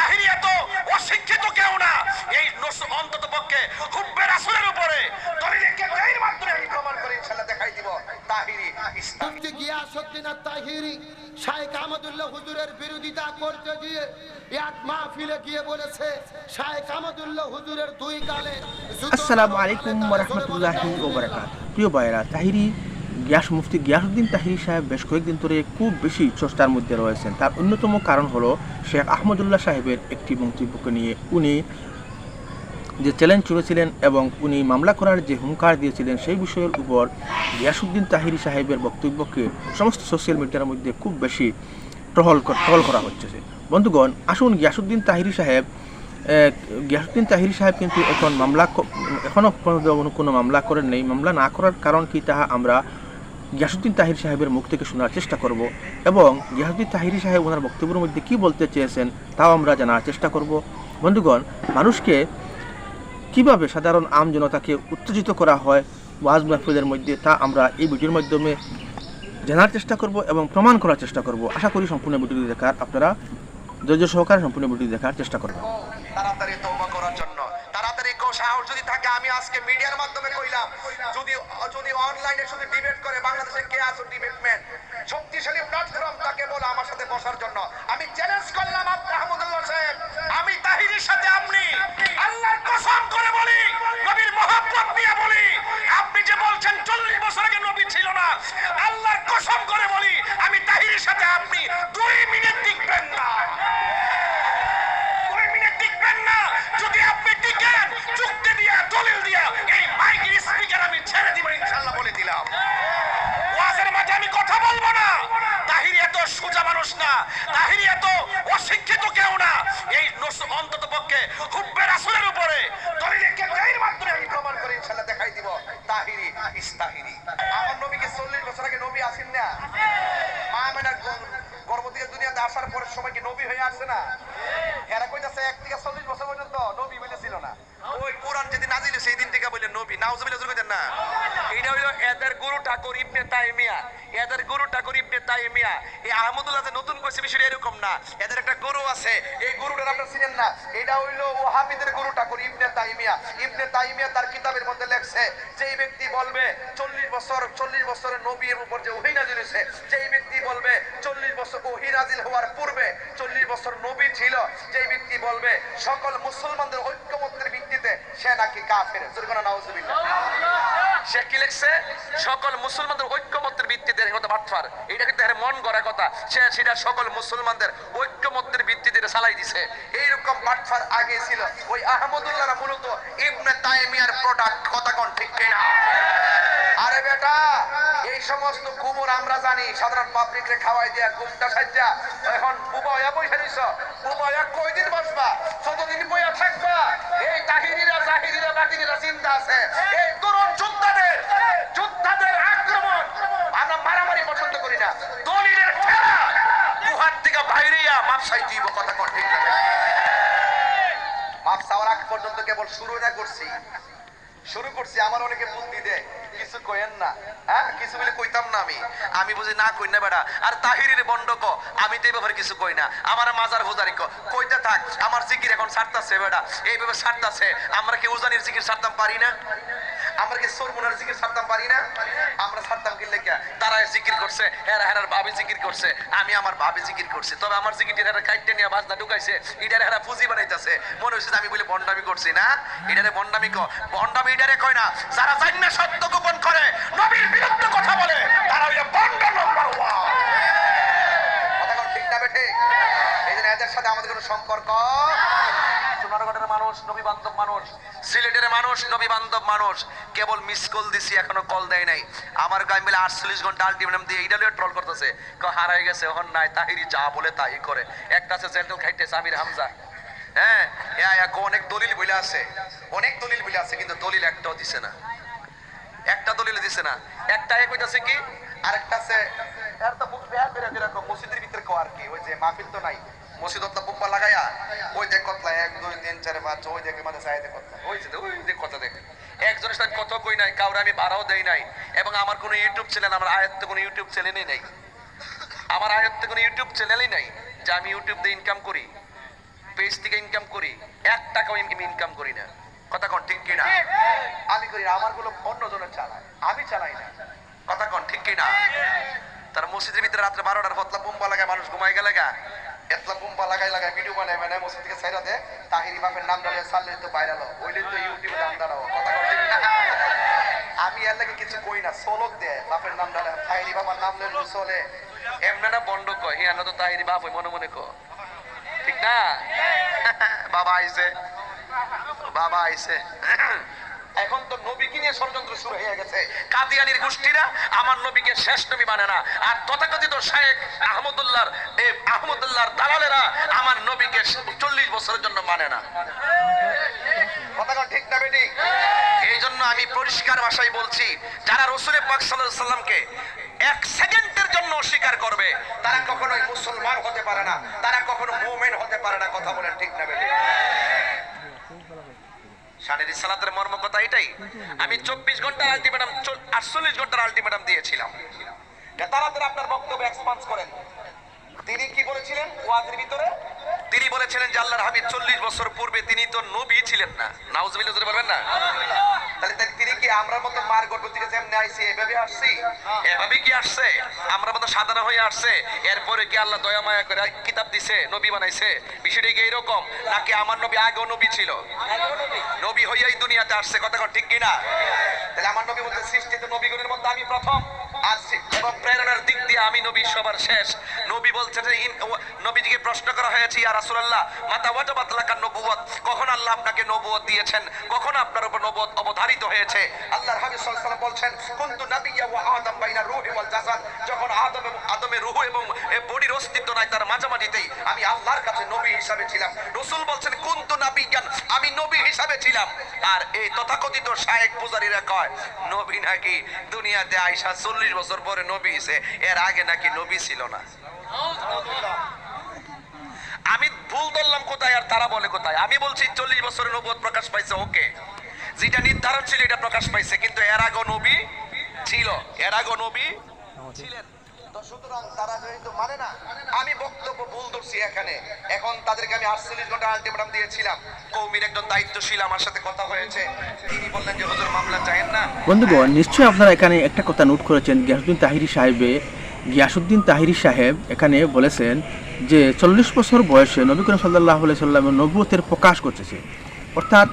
তাহিরি অশিক্ষিত কেউ না। এই নস- অন্তত পক্ষে হুব্বে রাসূলের উপরে। দলিলকে এর মাধ্যমে আমি প্রমাণ করে ইনশাআল্লাহ দেখাই দিব তাহিরি ইসলাম। গিয়াসউদ্দিন তাহিরি? শাইখ আহমদুল্লাহ হুজুরের বিরোধিতা করতে গিয়ে এক মাহফিলে গিয়ে বলেছে শাইখ আহমদুল্লাহ হুজুরের দুই গালে আসসালামু আলাইকুম তাকে রহমতুল্লাহি জোরে প্রিয় ভাইয়েরা তাহিরি গিয়াস মুফতি গিয়াসউদ্দিন তাহিরি সাহেব বেশ কয়েকদিন ধরে খুব বেশি চর্চার মধ্যে রয়েছেন। তার অন্যতম কারণ হলো শেখ আহমদুল্লাহ সাহেবের একটি মন্তব্যকে নিয়ে। উনি যে চ্যালেঞ্জ ছুড়েছিলেন এবং উনি মামলা করার যে হুঙ্কার দিয়েছিলেন সেই বিষয়ের উপর গিয়াসুদ্দিন তাহিরি সাহেবের বক্তব্যকে সমস্ত সোশ্যাল মিডিয়ার মধ্যে খুব বেশি টহল টহল করা হচ্ছে বন্ধুগণ, আসুন গিয়াসুদ্দিন তাহিরি সাহেব গিয়াসুদ্দিন তাহিরি সাহেব কিন্তু এখন মামলা এখনও কোনো মামলা করেন নেই। মামলা না করার কারণ কি তাহা আমরা গিয়াসুদ্দিন তাহির সাহেবের মুখ থেকে শোনার চেষ্টা করব এবং গিয়াসুদ্দিন তাহিরি সাহেব ওনার বক্তব্যের মধ্যে কি বলতে চেয়েছেন তাও আমরা জানার চেষ্টা করব। বন্ধুগণ, মানুষকে কীভাবে সাধারণ আম জনতাকে উত্তেজিত করা হয় ওয়াজ মাহফিলের মধ্যে তা আমরা এই ভিডিওর মাধ্যমে জানার চেষ্টা করব এবং প্রমাণ করার চেষ্টা করব। আশা করি সম্পূর্ণ ভিডিওটি দেখার আপনারা ধৈর্য সহকারে সম্পূর্ণ ভিডিওটি দেখার চেষ্টা করবেন। তাড়াতাড়ি করার জন্য যদি থাকে, আমি আজকে মিডিয়ার মাধ্যমে কইলাম, যদি যদি অনলাইনে শুধু ডিবেট করে বাংলাদেশে কে আছে ডিবেটম্যান শক্তিশালী প্ল্যাটফর্ম তাকে বলে আমার সাথে বসার জন্য। আমি চ্যালেঞ্জ করলাম আহমদুল্লাহ সাহেব। আমি তাহিরের সাথে আপনি, আল্লাহর কসম করে বলি, নবীর মহব্বত নিয়ে বলি, আপনি যে বলছেন চল্লিশ বছর আগে নবী ছিল না, আল্লাহর কসম করে বলি, আমি তাহিরের সাথে আপনি দুই মিনিট টিকবেন না। আসছে না। এরা কইতাছে এক থেকে চল্লিশ বছর পর্যন্ত নবী বলে ছিল না। ওই কোরআন যেদিন নাজিল সেই দিন থেকে বলে নবী। নাউজুবিল্লাহ কইতেন না এইটা হইল এদের গুরু ঠাকুর ইবনে তাইমিয়া। এদের গুরু ঠাকুর ইবনে তাইমিয়া। এই আহমদুল্লাহ যে নতুন কইছে বিষয়টা এরকম না। এদের একটা গুরু আছে। এই গুরুটার আপনারা চিনেন না? এটা হইল ওহাবিদের গুরু ঠাকুর ইবনে তাইমিয়া। ইবনে তাইমিয়া তার কিতাবের মধ্যে লেখছে, যেই ব্যক্তি বলবে, চল্লিশ বছর, চল্লিশ বছরের নবীর উপর যে ওহি নাজিল হয়েছে, যেই ব্যক্তি বলবে, চল্লিশ বছর ওহি নাজিল হওয়ার পূর্বে চল্লিশ বছর নবী ছিল, যেই ব্যক্তি বলবে, সকল মুসলমানদের ঐক্যমত্যের ভিত্তিতে সে নাকি কাফের। সে কি লিখছে? সকল মুসলমানদের ঐক্যমত্যের ভিত্তিতে কথা এটা কিন্তু মন গড়া কথা। সে সেটা সকল মুসলমানদের ঐক্যমত্যের ভিত্তিতে চালাই দিছে। এইরকম আগে ছিল। ওই আহমদুল্লাহ মূলত ইবনে তাইমিয়ার প্রোডাক্ট কথা কোন ঠিক কিনা? আরে বেটা এই সমস্ত কুমোর আমরা জানি সাধারণ পাবলিক রে খাওয়াই দিয়া ঘুমটা সাজ্জা এখন বুবাইয়া বইসা দিছ কয়দিন বসবা? আছে। এই তরুণ যোদ্ধাদের যোদ্ধাদের আক্রমণ আমরা মারামারি পছন্দ করি না। দলিলের গুহার থেকে বাইরেইয়া মাপ সাই দিব কথা কর, ঠিক আগ পর্যন্ত কেবল শুরু না করছি। শুরু করছি, আমার অনেকে বুদ্ধি দেয়। কিছু কইেন না। হ্যাঁ কিছু বলে কইতাম না আমি। আমি বুঝি না কই না বেড়া। আর তাহিরের বন্ড ক, আমি তো ব্যাপারে কিছু কই না। আমার মাজার হুজারি ক কইতে থাক আমার জিকির এখন ছাড়তাছে বেড়া এইভাবে ছাড়তাছে আমরা কি উজানির জিকির ছাড়তাম পারি না? আমরা কি সরমুনার জিকির ছাড়তাম পারি না? আমরা ছাড়তাম কি লেখা? তারা জিকির করছে, হেরা হেরার ভাবি জিকির করছে, আমি আমার ভাবি জিকির করছি। তবে আমার জিকির হেরা কাইটে নিয়ে বাজনা ঢুকাইছে, ইডারে হেরা পুঁজি বানাইতেছে। মনে হচ্ছে আমি বলে বন্ডামি করছি না? ইডারে বন্ডামি ক? বন্ডামি ইডারে কয় না? যারা জান্য সত্য গোপন করে, নবীর বিরুদ্ধে কথা বলে, তারা হইলে বন্ড নম্বর ওয়ান কথা কোন ঠিক না বেঠে এদের সাথে আমাদের কোনো সম্পর্ক? সোনারগড়ের মানুষ নবী বান্ধব মানুষ, সিলেটের মানুষ নবী বান্ধব মানুষ, কেবল মিস কল দিছি, এখনও কল দেয় নাই। আমার গায়ে মিলে আটচল্লিশ ঘণ্টা আলটিমেটাম দিয়ে এইটা ট্রল করতেছে। হারাই গেছে হন নাই, তাহিরি যা বলে তাই করে। একটা আছে জেন্টল খাইতেছে আমির হামজা। হ্যাঁ অনেক দলিল বলে আছে। অনেক দলিল বলে আছে, কিন্তু দলিল একটাও দিছে না। একটা দলিল দিছে না। একটা এক হইতাছে কি, আরেকটা আছে, এর তো বুক বেয়া করে এরকম মসজিদের ভিতরে কো আর কি, ওই যে মাহফিল তো নাই। মসজিদ তো বুম্বা লাগায়া ওই দেখ কতলা এক দুই তিন চার পাঁচ ওই দেখে মানে চাই দেখ কতলা ওই ওই দেখ কথা দেখ। একজনের সাথে কত কই নাই কাউরে আমি ভাড়াও দেই নাই। এবং আমার কোনো ইউটিউব চ্যানেল আমার আয়ত্তে কোনো ইউটিউব চ্যানেলই নাই। আমার আয়ত্তে কোনো ইউটিউব চ্যানেলই নাই যে আমি ইউটিউব দিয়ে ইনকাম করি পেজ থেকে ইনকাম করি এক টাকাও ইনকাম করি না। কথা কন ঠিক কিনা? আমি করি না আমারগুলো অন্য জনের চালায় আমি চালাই না। কথা কন ঠিক কিনা? তার মসজিদের ভিতরে রাত্রে বারোটার হতলা বোম্বা লাগায় মানুষ ঘুমাই গেলে গা। এতলা বোম্বা লাগাই লাগাই ভিডিও বানায় মানে মসজিদ থেকে সাইরা দে তাহিরি বাপের নাম ডালে সাল্লে তো ভাইরাল ওইলে তো ইউটিউবে দাম দাঁড়াও কথা কন আমি এর লাগে কিছু কই না সোলক দে, বাপের নাম ডালে তাহিরি বাবার নাম লইলে চলে। এমনে না বন্ড কয় হিয়া না তো তাহিরি বাপ ওই মনে মনে কো ঠিক না? বাবা আইছে। বাবা আইছে। এখন তো নবীকে নিয়ে ষড়যন্ত্র শুরু হয়ে গেছে। কাদিয়ানির গোষ্ঠীরা আমার নবীকে শেষ নবী মানে না। আর তথাকথিত শেখ আহমদুল্লাহর এই আহমদুল্লাহর দালালেরা আমার নবীকে চল্লিশ বছরের জন্য মানে না। ঠিক না এই জন্য আমি পরিষ্কার ভাষায় বলছি, যারা রসুলের পাক সাল্লামকে এক সেকেন্ডের জন্য অস্বীকার করবে, তারা কখনোই মুসলমান হতে পারে না, তারা কখনো মুমিন হতে পারে না, কথা বলেন ঠিক না বেটি? শানের সালাতের মর্ম কথা এটাই। আমি চব্বিশ ঘণ্টার আলটিমেটাম আটচল্লিশ ঘণ্টার আলটিমেটাম দিয়েছিলাম। তাড়াতাড়ি আপনার বক্তব্য এক্সপান্স করেন। তিনি কি বলেছিলেন? ওয়াজের ভিতরে? তিনি বলেছিলেন যে আল্লাহর হাবিব চল্লিশ বছর পূর্বে তিনি তো নবী ছিলেন না। নাউজ বলবেন না? আমরা মতো মার গর্ভ থেকে যেমনি আইছি এভাবে আসছি? এভাবে কি আসছে? আমরা মতো সাধারণ হয়ে আসছে। এরপরে কি আল্লাহ দয়া মায়া করে কিতাব দিছে নবী বানাইছে? বিষয়টা কি এরকম নাকি আমার নবী আগেও নবী ছিল? নবী। হইয়াই দুনিয়াতে আসছে কথা ঠিক কিনা? তাহলে আমার নবী বলতে সৃষ্টিতে নবীগণের মধ্যে আমি প্রথম আর এবং প্রেরণার দিক দিয়ে আমি নবী সবার শেষ। নবী বলছেন নবীজিকে প্রশ্ন করা হয়েছে, ইয়া রাসূলুল্লাহ, মাতা ওয়াটা বাতলাকার নবুয়ত কখন আল্লাহ আপনাকে নবুয়ত দিয়েছেন? কখন আপনার উপর নবুয়ত অবধারিত হয়েছে? আল্লাহর হাবিব সাল্লাল্লাহু আলাইহি ওয়াসাল্লাম বলছেন, কুনতু নাবিয়্যা ওয়া আদম বাইনা রূহি ওয়াল জাসাদ? যখন আদম এবং আদমের রূহ এবং বডির অস্তিত্ব নাই তার মাঝামাঝিতেই আমি আল্লাহর কাছে নবী হিসাবে ছিলাম। রাসূল বলছেন, কুনতু নাবিয়্যান আমি নবী হিসাবে ছিলাম। আর এই তথাকথিত শায়েক পূজারীরা কয়, নবী নাকি দুনিয়াতে আইসা চল্লিশ বছর পরে নবী এর আগে নাকি নবী ছিল না। আমি ভুল ধরলাম কোথায় আর তারা বলে কোথায়? আমি বলছি চল্লিশ বছরের নবুয়ত প্রকাশ পাইছে, ওকে। যেটা নির্ধারণ ছিল, এটা প্রকাশ পাইছে, কিন্তু এর আগে নবী ছিল। এর আগে নবী ছিলেন। মানে বন্ধুগণ, নিশ্চয়ই আপনারা এখানে একটা কথা নোট করেছেন। গিয়াসুদ্দিন তাহিরি সাহেবে গিয়াসুদ্দিন তাহিরি সাহেব এখানে বলেছেন যে চল্লিশ বছর বয়সে নবী করিম সাল্লাহ সাল্লামের নবুয়তের প্রকাশ করতেছে অর্থাৎ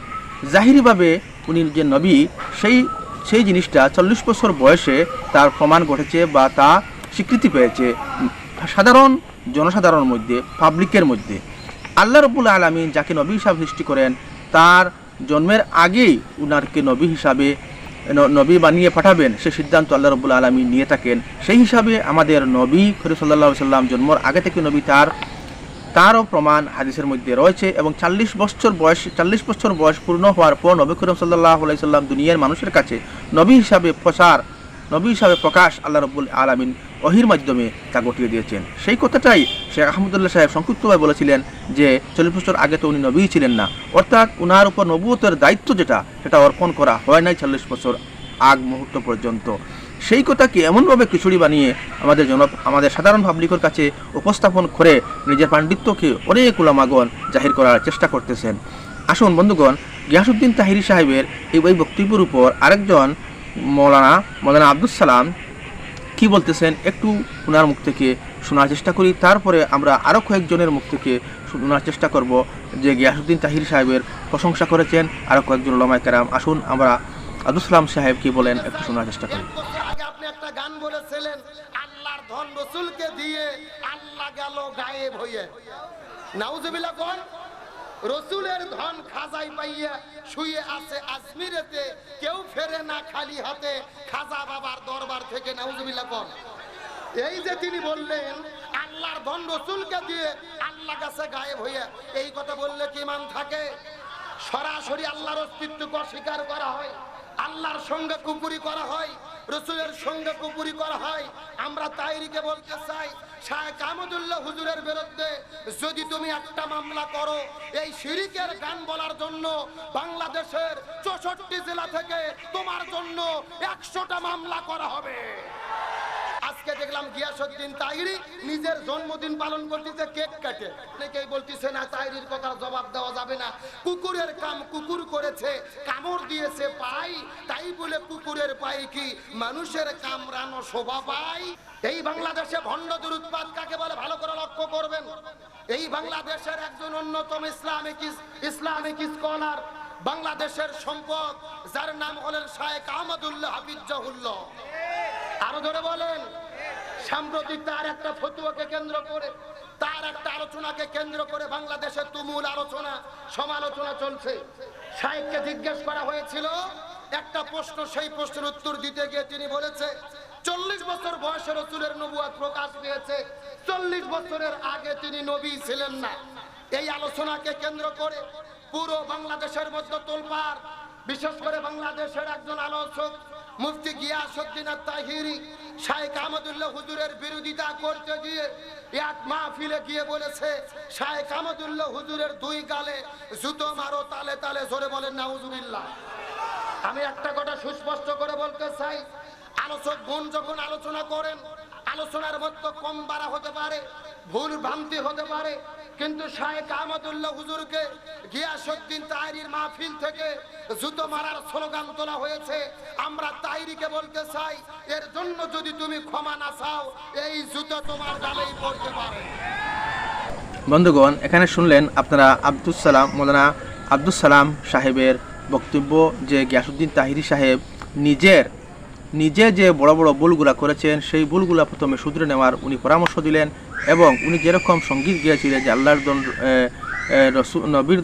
জাহিরিভাবে উনি যে নবী, সেই সেই জিনিসটা চল্লিশ বছর বয়সে তার প্রমাণ ঘটেছে বা তা স্বীকৃতি পেয়েছে সাধারণ জনসাধারণের মধ্যে পাবলিকের মধ্যে। আল্লাহ রবুল আলমিন যাকে নবী হিসাবে সৃষ্টি করেন, তার জন্মের আগেই উনারকে নবী হিসাবে নবী বানিয়ে পাঠাবেন, সে সিদ্ধান্ত আল্লাহ রবুল আলমী নিয়ে থাকেন। সেই হিসাবে আমাদের নবী খরি সাল্লা সাল্লাম জন্মর আগে থেকে নবী তার, তারও প্রমাণ হাদিসের মধ্যে রয়েছে এবং চাল্লিশ বছর বয়স, চল্লিশ বছর বয়স পূর্ণ হওয়ার পর নবী করিম সাল্লাহ আলাইসাল্লাম দুনিয়ার মানুষের কাছে নবী হিসাবে প্রচার নবী হিসাবে প্রকাশ আল্লাহ রবুল আলমিন অহির মাধ্যমে তা ঘটিয়ে দিয়েছেন। সেই কথাটাই শেখ আহমদুল্লাহ সাহেব সংক্ষিপ্তভাবে বলেছিলেন যে, চল্লিশ বছর আগে তো উনি নবী ছিলেন না। অর্থাৎ উনার উপর নবুয়তের দায়িত্ব যেটা, সেটা অর্পণ করা হয় নাই চল্লিশ বছর আগ মুহূর্ত পর্যন্ত। সেই কথাকে এমনভাবে খিচুড়ি বানিয়ে আমাদের জন, আমাদের সাধারণ পাবলিকের কাছে উপস্থাপন করে নিজের পাণ্ডিত্যকে অনেক উলামাগণ জাহির করার চেষ্টা করতেছেন। আসুন বন্ধুগণ গিয়াসুদ্দিন তাহিরি সাহেবের এই বক্তব্যের উপর আরেকজন মৌলানা মৌলানা আব্দুল সালাম কি বলতেছেন একটু ওনার মুখ থেকে শোনার চেষ্টা করি। তারপরে আমরা আরও কয়েকজনের মুখ থেকে শোনার চেষ্টা করব যে গিয়াসুদ্দিন তাহির সাহেবের প্রশংসা করেছেন। আরও কয়েকজন ওলামায় কেরাম আসুন, আমরা আব্দুল সালাম সাহেব কি বলেন একটু শোনার চেষ্টা করি। ধন রসুলকে দিয়ে আল্লাহ গেল গায়েব হয়ে। নাউজুবিল্লাহ কোন? রসুলের ধন খাজাই পাইয়া শুয়ে আছে আজমিরেতে, কেউ ফেরে না খালি হাতে, খাজা বাবার দরবার থেকে নাউজুবিল্লাহ কোন। এই যে তিনি বললেন, আল্লাহর ধন রসুলকে দিয়ে আল্লাহ কাছে গায়েব হইয়া, এই কথা বললে কি মান থাকে? সরাসরি আল্লাহর অস্তিত্বকে অস্বীকার করা হয়, আল্লাহর সঙ্গে কুকুরি করা হয় রসুলের সঙ্গে কুপুরি করা হয়, আমরা তাইরিকে বলতে চাই, শায়েখ আহমদুল্লাহ হুজুরের বিরুদ্ধে যদি তুমি একটা মামলা করো, এই শিরিকের গান বলার জন্য বাংলাদেশের চৌষট্টি জেলা থেকে তোমার জন্য একশোটা মামলা করা হবে। আজকে দেখলাম গিয়াসউদ্দিন তাহিরি নিজের জন্মদিন পালন করতেছে কেক কাটে। অনেকেই বলতেছে, না, তাহিরির কথার জবাব দেওয়া যাবে না। কুকুরের কাম কুকুর করেছে, কামড় দিয়েছে পাই, তাই বলে কুকুরের পাই কি? মানুষের কামড়ানো শোভা পাই। এই বাংলাদেশে ভণ্ডদের উৎপাদ কাকে বলে? ভালো করে লক্ষ্য করবেন। এই বাংলাদেশের একজন অন্যতম ইসলামিক ইসলামিক স্কলার, বাংলাদেশের সম্পদ, যার নাম হলেন শায়েখ আহমদুল্লাহ হাফিজ জাহুল্লাহ আরও ধরে বলেন। সাম্প্রতিক তার একটা ফতুয়াকে কেন্দ্র করে, তার একটা আলোচনাকে কেন্দ্র করে বাংলাদেশে তুমুল আলোচনা, সমালোচনা চলছে। শাহেককে জিজ্ঞেস করা হয়েছিল, একটা প্রশ্ন, সেই প্রশ্নের উত্তর দিতে গিয়ে তিনি বলেছে, চল্লিশ বছর বয়সে রসুলের নবুয়াদ প্রকাশ পেয়েছে, চল্লিশ বছরের আগে তিনি নবী ছিলেন না। এই আলোচনাকে কেন্দ্র করে পুরো বাংলাদেশের মধ্যে তোলপাড়, বিশেষ করে বাংলাদেশের একজন আলোচক মুফতি গিয়াসউদ্দিন তাহিরি শাইখ আহমদুল্লাহ হুজুরের বিরোধিতা করতে গিয়ে এক মাহফিলে গিয়ে বলেছে শাইখ আহমদুল্লাহ হুজুরের দুই গালে জুতো মারো, তালে তালে জোরে বলেন, নাউজুবিল্লাহ। আমি একটা কথা সুস্পষ্ট করে বলতে চাই, আলোচক গুণ যখন আলোচনা করেন আলোচনার মধ্যে কম বাড়া হতে পারে, ভুল ভ্রান্তি হতে পারে। কিন্তু শাহেক আহমদুল্লাহ হুজুরকে গিয়াসউদ্দিন তাইরির মাহফিল থেকে জুতো মারার স্লোগান তোলা হয়েছে। আমরা তাইরিকে বলতে চাই, এর জন্য যদি তুমি ক্ষমা না চাও, এই জুতো তোমার গালেই পড়তে পারে। বন্ধুগণ, এখানে শুনলেন আপনারা আব্দুল সালাম, মৌলানা আব্দুল সালাম সাহেবের বক্তব্য যে গিয়াসুদ্দিন তাহিরি সাহেব নিজের নিজে যে বড় বড় ভুলগুলা করেছেন, সেই ভুলগুলা প্রথমে শুধরে নেওয়ার উনি পরামর্শ দিলেন এবং উনি যেরকম সংগীত গিয়েছিলেন যে আল্লাহর দন নবীর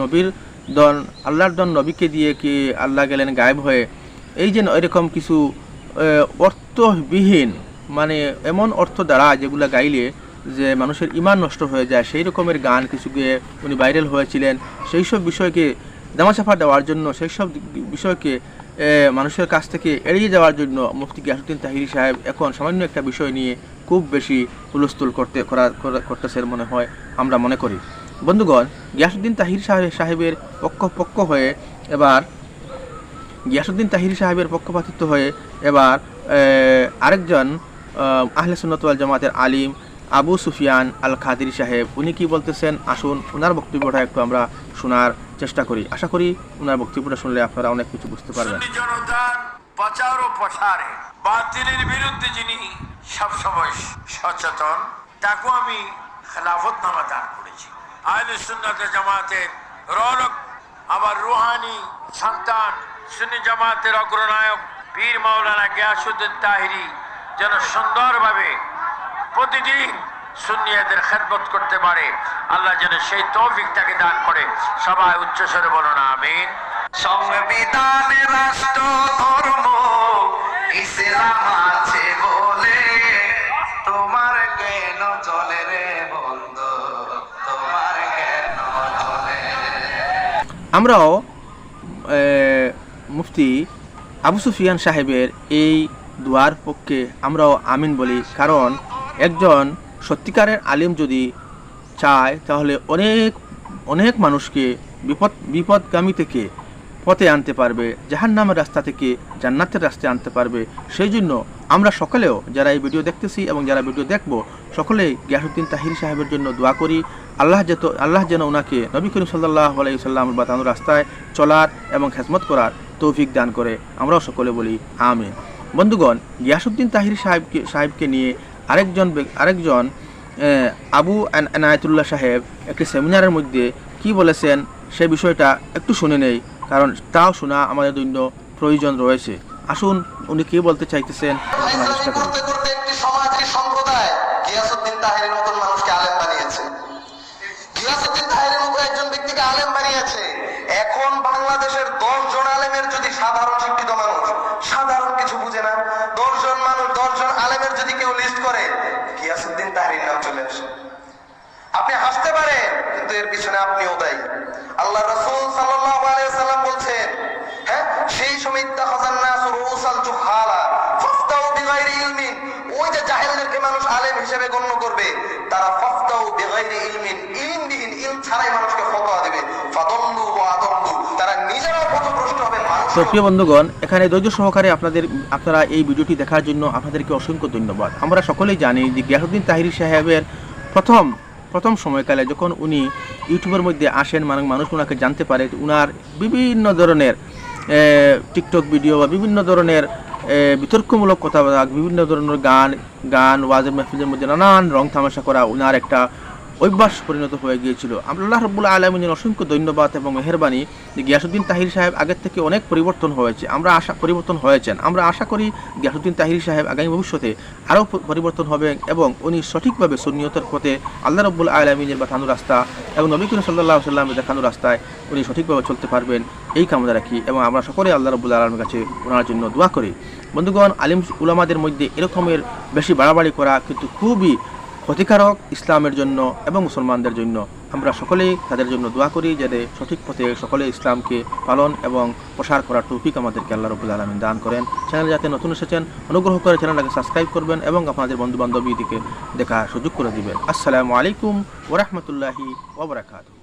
নবীর দন, আল্লাহর দন নবীকে দিয়ে কি আল্লাহ গেলেন গায়েব হয়ে। এই যে এরকম কিছু অর্থবিহীন মানে এমন অর্থ দ্বারা যেগুলো গাইলে যে মানুষের ইমান নষ্ট হয়ে যায়, সেই রকমের গান কিছু গিয়ে উনি ভাইরাল হয়েছিলেন। সেই সব বিষয়কে দামাচাপা দেওয়ার জন্য, সেই সব বিষয়কে মানুষের কাছ থেকে এড়িয়ে যাওয়ার জন্য মুফতি গিয়াসুদ্দিন তাহিরি সাহেব এখন সামান্য একটা বিষয় নিয়ে খুব বেশি হুলস্থুল করতে করা করা- করতেছেন মনে হয় আমরা মনে করি। বন্ধুগণ গিয়াসুদ্দিন তাহির সাহেব সাহেবের পক্ষ পক্ষ হয়ে এবার গিয়াসুদ্দিন তাহিরি সাহেবের পক্ষপাতিত্ব হয়ে এবার আরেকজন আহ, আহলে সুন্নত ওয়াল জামাতের আলিম আবু সুফিয়ান আল খাদির সাহেব উনি কি বলতেছেন? আসুন ওনার বক্তব্যটা একটু আমরা শোনার চেষ্টা করি। আশা করি ওনার বক্তব্যটা শুনলে আপনারা অনেক কিছু বুঝতে পারবেন। জনতার প্রচার ও প্রসারে বাতিলের বিরুদ্ধে যিনি সবসময় সচেতন তাকে আমি খেলাফত নামা দান করেছি। আহলে সুন্নাত জামাতের রৌনক আবার রুহানি সন্তান, সুন্নি জামাতের অগ্রনায়ক পীর মাওলানা গিয়াসুদ্দিন তাহিরি যেন সুন্দরভাবে প্রতিদিন সুন্নিয়াদের খেদমত করতে পারে। আল্লাহ যেন সেই তৌফিক তাকে দান করে। সবাই উচ্চস্বরে বলো না আমিন। সংবিধানে রাষ্ট্র ধর্ম ইসলাম আছে বলে। তোমার কেন চলে রে বন্ধু? তোমার কেন চলে? আমরাও মুফতি আবু সুফিয়ান সাহেবের এই দুয়ার পক্ষে আমরাও আমিন বলি। কারণ একজন সত্যিকারের আলিম যদি চায়, তাহলে অনেক অনেক মানুষকে বিপদ, বিপদগামী থেকে পথে আনতে পারবে জাহান নামের রাস্তা থেকে জান্নাতের রাস্তায় আনতে পারবে। সেই জন্য আমরা সকলেও যারা এই ভিডিও দেখতেছি এবং যারা ভিডিও দেখব, সকলেই গিয়াসুদ্দিন তাহির সাহেবের জন্য দোয়া করি। আল্লাহ যেত, আল্লাহ যেন ওনাকে নবী করিম সাল্লাহ আলাইসাল্লাম বাতানোর রাস্তায় চলার এবং খেজমত করার তৌফিক দান করে। আমরাও সকলে বলি, আমিন। বন্ধুগণ গিয়াসুদ্দিন তাহির সাহেবকে সাহেবকে নিয়ে আরেকজন আরেকজন আবু আন- আনায়াতুল্লাহ সাহেব একটি সেমিনারের মধ্যে কি বলেছেন সে বিষয়টা একটু শুনে নেই, কারণ তাও শোনা আমাদের জন্য প্রয়োজন রয়েছে। আসুন উনি কি বলতে চাইতেছেন সাধারণ শিক্ষিত মানুষ, সাধারণ কিছু বুঝে না দশ আলেমের যদি কেউ লিস্ট করে, গিয়াসউদ্দিন তাহেরের নাম চলে আসে। আপনি হাসতে পারেন, কিন্তু এর পিছনে আপনিও দায়ী। আল্লাহ রাসূল সাল্লাল্লাহু আলাইহি ওয়াসাল্লাম বলছেন হ্যাঁ সেই সময় ইত্তাখাযান নাস রুউসাল জুহালা, ফাফতাউ বিগাইরি ওই যে জাহেলদেরকে মানুষ আলেম হিসেবে গণ্য করবে, তারা ফাফতাউ বিগাইরি ইলমিন, ইলমবিহীন, ইলম ছাড়াই মানুষকে ফতোয়া দিবে। ফাদল্লু ওয়া তো প্রিয় বন্ধুগণ, এখানে ধৈর্য সহকারে আপনাদের, আপনারা এই ভিডিওটি দেখার জন্য আপনাদেরকে অসংখ্য ধন্যবাদ। আমরা সকলেই জানি যে গিয়াসুদ্দিন তাহিরি সাহেবের প্রথম প্রথম সময়কালে যখন উনি ইউটিউবের মধ্যে আসেন মানে মানুষ ওনাকে জানতে পারে উনার বিভিন্ন ধরনের টিকটক ভিডিও বা বিভিন্ন ধরনের বিতর্কমূলক কথাবার্তা, বিভিন্ন ধরনের গান গান ওয়াজের মেহফিলের মধ্যে নানান রং তামাশা করা উনার একটা অভ্যাস পরিণত হয়ে গিয়েছিল। আমরা আল্লাহ রব্বুল্লাহ আলমিনের অসংখ্য ধন্যবাদ এবং মেহরবানি যে গিয়াসুদ্দিন তাহির সাহেব আগের থেকে অনেক পরিবর্তন হয়েছে। আমরা আশা, পরিবর্তন হয়েছেন। আমরা আশা করি গিয়াসুদ্দিন তাহির সাহেব আগামী ভবিষ্যতে আরও পরিবর্তন হবেন এবং উনি সঠিকভাবে সুনিয়তের পথে আল্লাহ রব্বুল আলমিনের দেখানো রাস্তা এবং নবী করিম সাল্লাহ সাল্লামের দেখানো রাস্তায় উনি সঠিকভাবে চলতে পারবেন, এই কামনা রাখি এবং আমরা সকলে আল্লাহ রব্বুল আলমের কাছে ওনার জন্য দোয়া করি। বন্ধুগণ, আলিম উলামাদের মধ্যে এরকমের বেশি বাড়াবাড়ি করা কিন্তু খুবই ক্ষতিকারক ইসলামের জন্য এবং মুসলমানদের জন্য। আমরা সকলেই তাদের জন্য দোয়া করি যাতে সঠিক পথে সকলে ইসলামকে পালন এবং প্রসার করার টপিক আমাদেরকে আল্লাহ রবুল আলমিন দান করেন। চ্যানেল যাতে নতুন এসেছেন, অনুগ্রহ করে চ্যানেলটাকে সাবস্ক্রাইব করবেন এবং আপনাদের বন্ধু দেখা সুযোগ করে দিবেন। আসসালামু আলাইকুম ওরহমতুল্লাহি ওবরাকাতু